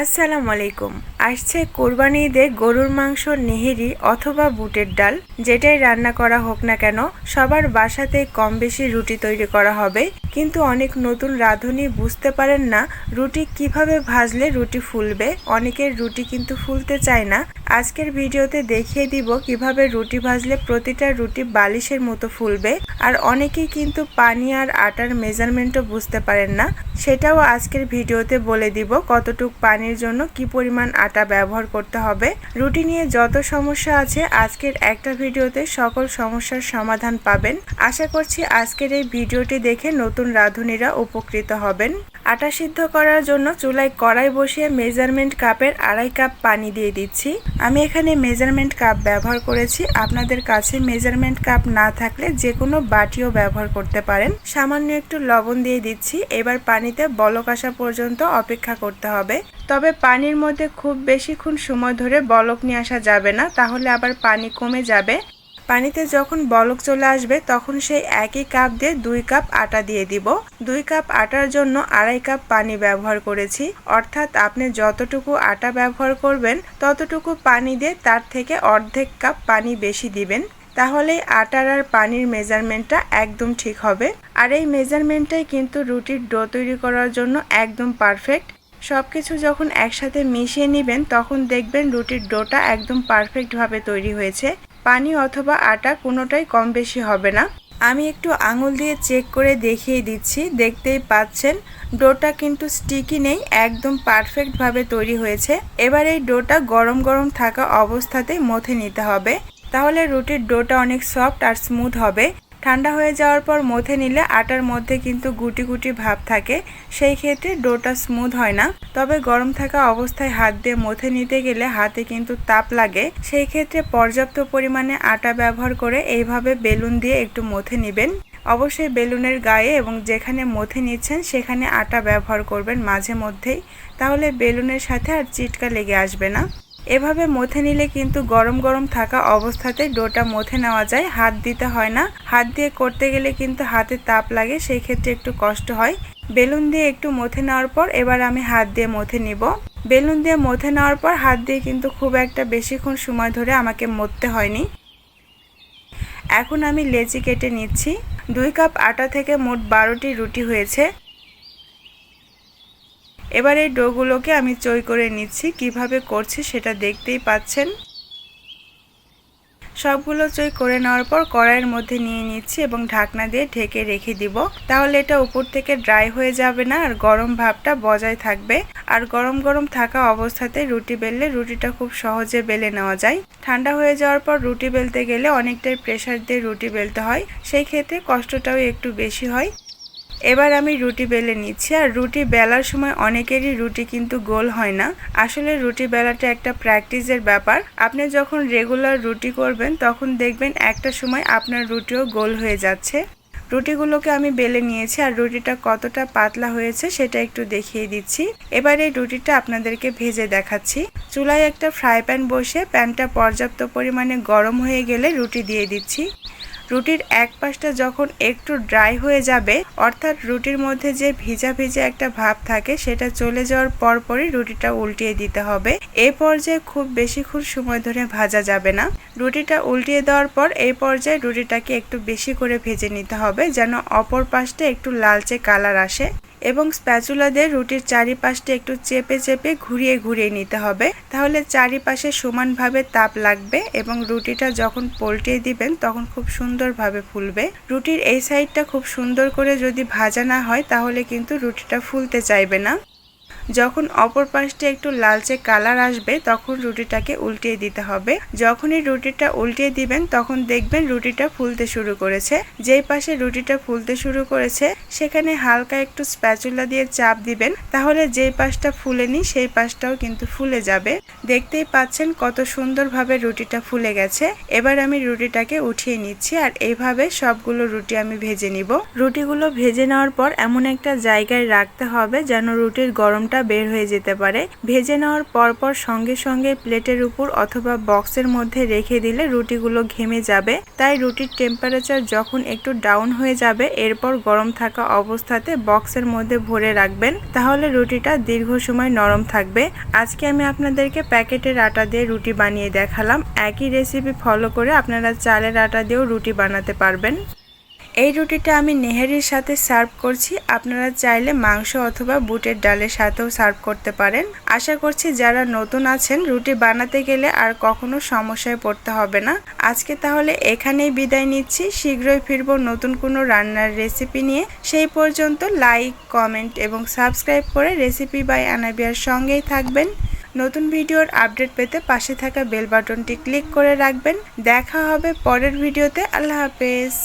আসসালামু আলাইকুম আসছে কোরবানি ঈদে গরুর মাংস, নেহেরি অথবা বুটের ডাল। যেটাই রান্না করা হোক না কেন, সবার বাসাতে কম বেশি রুটি তৈরি করা হবে। কিন্তু অনেক নতুন রাঁধুনি বুঝতে পারেন না রুটি কীভাবে ভাজলে রুটি ফুলবে। অনেকের রুটি কিন্তু ফুলতে চায় না। আজকের ভিডিওতে দেখিয়ে দিব কীভাবে রুটি ভাজলে প্রতিটা রুটি বালিশের মতো ফুলবে। আর অনেকেই কিন্তু পানি আর আটার মেজারমেন্টও বুঝতে পারেন না। সেটাও আজকের ভিডিওতে বলে দিব কতটুক পানির জন্য কি পরিমাণ আটা ব্যবহার করতে হবে। রুটি নিয়ে যত সমস্যা আছে আজকের একটা ভিডিওতে সকল সমস্যার সমাধান পাবেন। আশা করছি আজকের এই ভিডিওটি দেখে নতুন রাঁধুনিরা উপকৃত হবেন। আটা সিদ্ধ করার জন্য চুলায় কড়াই বসিয়ে মেজারমেন্ট কাপের আড়াই কাপ পানি দিয়ে দিচ্ছি। আমি এখানে মেজারমেন্ট কাপ ব্যবহার করেছি। আপনাদের কাছে মেজারমেন্ট কাপ না থাকলে যে কোনো বাটিও ব্যবহার করতে পারেন। সামান্য একটু লবণ দিয়ে দিচ্ছি। এবার পানিতে বলক আসা পর্যন্ত অপেক্ষা করতে হবে। তবে পানির মধ্যে খুব বেশিক্ষণ সময় ধরে বলক নিয়ে আসা যাবে না। তাহলে আবার পানি কমে যাবে। পানিতে যখন বলক চলে আসবে, তখন সেই একই কাপ দিয়ে দুই কাপ আটা দিয়ে দিব। দুই কাপ আটার জন্য আড়াই কাপ পানি ব্যবহার করেছি। অর্থাৎ আপনি যতটুকু আটা ব্যবহার করবেন, ততটুকু পানি দিয়ে তার থেকে অর্ধেক কাপ পানি বেশি দিবেন। তাহলে আটার আর পানির মেজারমেন্টটা একদম ঠিক হবে। আর এই মেজারমেন্টটাই কিন্তু রুটির ডো তৈরি করার জন্য একদম পারফেক্ট। সব কিছু যখন একসাথে মিশিয়ে নেবেন, তখন দেখবেন রুটির ডোটা একদম পারফেক্টভাবে তৈরি হয়েছে। পানি অথবা আটা কোনোটাই কম বেশি হবে না। আমি একটু আঙুল দিয়ে চেক করে দেখিয়ে দিচ্ছি। দেখতেই পাচ্ছেন, ডোটা কিন্তু স্টিকি নেই, একদম পারফেক্টভাবে তৈরি হয়েছে। এবার এই ডোটা গরম গরম থাকা অবস্থাতেই মথে নিতে হবে। তাহলে রুটির ডোটা অনেক সফট আর স্মুথ হবে। ঠান্ডা হয়ে যাওয়ার পর মথে নিলে আটার মধ্যে কিন্তু গুটি গুটি ভাব থাকে। সেই ক্ষেত্রে ডোটা স্মুথ হয় না। তবে গরম থাকা অবস্থায় হাত দিয়ে মথে নিতে গেলে হাতে কিন্তু তাপ লাগে। সেই ক্ষেত্রে পর্যাপ্ত পরিমাণে আটা ব্যবহার করে এইভাবে বেলুন দিয়ে একটু মথে নেবেন। অবশ্যই বেলুনের গায়ে এবং যেখানে মথে নিচ্ছেন সেখানে আটা ব্যবহার করবেন মাঝে মধ্যেই। তাহলে বেলুনের সাথে আর চিটকা লেগে আসবে না। এভাবে মথে নিলে কিন্তু গরম গরম থাকা অবস্থাতে ডোটা মথে নেওয়া যায়। হাত দিতে হয় না। হাত দিয়ে করতে গেলে কিন্তু হাতে তাপ লাগে, সেই ক্ষেত্রে একটু কষ্ট হয়। বেলুন দিয়ে একটু মথে নেওয়ার পর এবার আমি হাত দিয়ে মথে নিব। বেলুন দিয়ে মথে নেওয়ার পর হাত দিয়ে কিন্তু খুব একটা বেশিক্ষণ সময় ধরে আমাকে মরতে হয়নি। এখন আমি লেচি কেটে নিচ্ছি। দুই কাপ আটা থেকে মোট বারোটি রুটি হয়েছে। এবার এই ডোগুলোকে আমি চই করে নিচ্ছি। কীভাবে করছি সেটা দেখতেই পাচ্ছেন। সবগুলো চই করে নেওয়ার পর কড়াইয়ের মধ্যে নিয়ে নিচ্ছি এবং ঢাকনা দিয়ে ঢেকে রেখে দিব। তাহলে এটা উপর থেকে ড্রাই হয়ে যাবে না, আর গরম ভাবটা বজায় থাকবে। আর গরম গরম থাকা অবস্থাতে রুটি বেললে রুটিটা খুব সহজে বেলে নেওয়া যায়। ঠান্ডা হয়ে যাওয়ার পর রুটি বেলতে গেলে অনেকটাই প্রেশার দিয়ে রুটি বেলতে হয়। সেই ক্ষেত্রে কষ্টটাও একটু বেশি হয়। এবার আমি রুটি বেলে নিচ্ছি, আর রুটি বেলার সময় অনেকেরই রুটি কিন্তু গোল হয় না। আসলে রুটি বেলাটা একটা প্র্যাকটিসের ব্যাপার। আপনি যখন রেগুলার রুটি করবেন, তখন দেখবেন একটা সময় আপনার রুটিও গোল হয়ে যাচ্ছে। রুটিগুলোকে আমি বেলে নিয়েছি, আর রুটিটা কতটা পাতলা হয়েছে সেটা একটু দেখিয়ে দিচ্ছি। এবার এই রুটিটা আপনাদেরকে ভেজে দেখাচ্ছি। চুলায় একটা ফ্রাই প্যান বসে প্যানটা পর্যাপ্ত পরিমাণে গরম হয়ে গেলে রুটি দিয়ে দিচ্ছি। রুটির এক পাশটা যখন একটু ড্রাই হয়ে যাবে, অর্থাৎ রুটির মধ্যে যে ভিজা ভিজা একটা ভাব থাকে, সেটা চলে যাওয়ার পরপরই রুটিটা উল্টিয়ে দিতে হবে। এ পর্যায়ে খুব বেশিক্ষণ সময় ধরে ভাজা যাবে না। রুটিটা উল্টিয়ে দেওয়ার পর এই পর্যায়ে রুটিটাকে একটু বেশি করে ভেজে নিতে হবে, যেন অপর পাশটা একটু লালচে কালার আসে। এবং স্প্যাচুলা দিয়ে রুটির চারিপাশটি একটু চেপে চেপে ঘুরিয়ে ঘুরিয়ে নিতে হবে। তাহলে চারিপাশে সমানভাবে তাপ লাগবে এবং রুটিটা যখন পল্টিয়ে দিবেন তখন খুব সুন্দরভাবে ফুলবে। রুটির এই সাইডটা খুব সুন্দর করে যদি ভাজা না হয় তাহলে কিন্তু রুটিটা ফুলতে চাইবে না। যখন অপর পাশটা একটু লালচে কালার আসবে, তখন রুটিটাকে উল্টিয়ে দিতে হবে। যখনই রুটিটা উল্টিয়ে দিবেন, তখন দেখবেন রুটিটা ফুলতে শুরু করেছে। যেই পাশে রুটিটা ফুলতে শুরু করেছে, সেখানে হালকা একটু স্প্যাচুলা দিয়ে চাপ দিবেন। তাহলে যেই পাশটা ফুলেনি, সেই পাশটাও কিন্তু ফুলে যাবে। দেখতেই পাচ্ছেন কত সুন্দরভাবে রুটিটা ফুলে গেছে। এবার আমি রুটিটাকে উঠিয়ে নিচ্ছি আর এইভাবে সবগুলো রুটি আমি ভেজে নিব। রুটিগুলো ভেজে নেওয়ার পর এমন একটা জায়গায় রাখতে হবে যেন রুটির গরমটা ধোঁয়াটা বের হয়ে যেতে পারে। ভেজে নেওয়ার পরপর সঙ্গে সঙ্গে প্লেটের উপর অথবা বক্সের মধ্যে রেখে দিলে রুটিগুলো ঘেমে যাবে। তাই রুটির টেম্পারেচার যখন একটু ডাউন হয়ে যাবে, এরপর গরম থাকা অবস্থাতে বক্সের মধ্যে ভরে রাখবেন। তাহলে রুটিটা দীর্ঘ সময় নরম থাকবে। আজকে আমি আপনাদেরকে প্যাকেটের আটা দিয়ে রুটি বানিয়ে দেখালাম। একই রেসিপি ফলো করে আপনারা চালের আটা দিয়েও রুটি বানাতে পারবেন। এই রুটিটা আমি নেহেরির সাথে সার্ভ করছি। আপনারা চাইলে মাংস অথবা বুটের ডালের সাথেও সার্ভ করতে পারেন। আশা করছি যারা নতুন আছেন, রুটি বানাতে গেলে আর কখনো সমস্যায় পড়তে হবে না। আজকে তাহলে এখানেই বিদায় নিচ্ছি। শীঘ্রই ফিরবো নতুন কোনো রান্নার রেসিপি নিয়ে। সেই পর্যন্ত লাইক, কমেন্ট এবং সাবস্ক্রাইব করে রেসিপি বাই আনাবিয়ার সঙ্গেই থাকবেন। নতুন ভিডিওর আপডেট পেতে পাশে থাকা বেল বাটনটি ক্লিক করে রাখবেন। দেখা হবে পরের ভিডিওতে। আল্লাহ হাফেজ।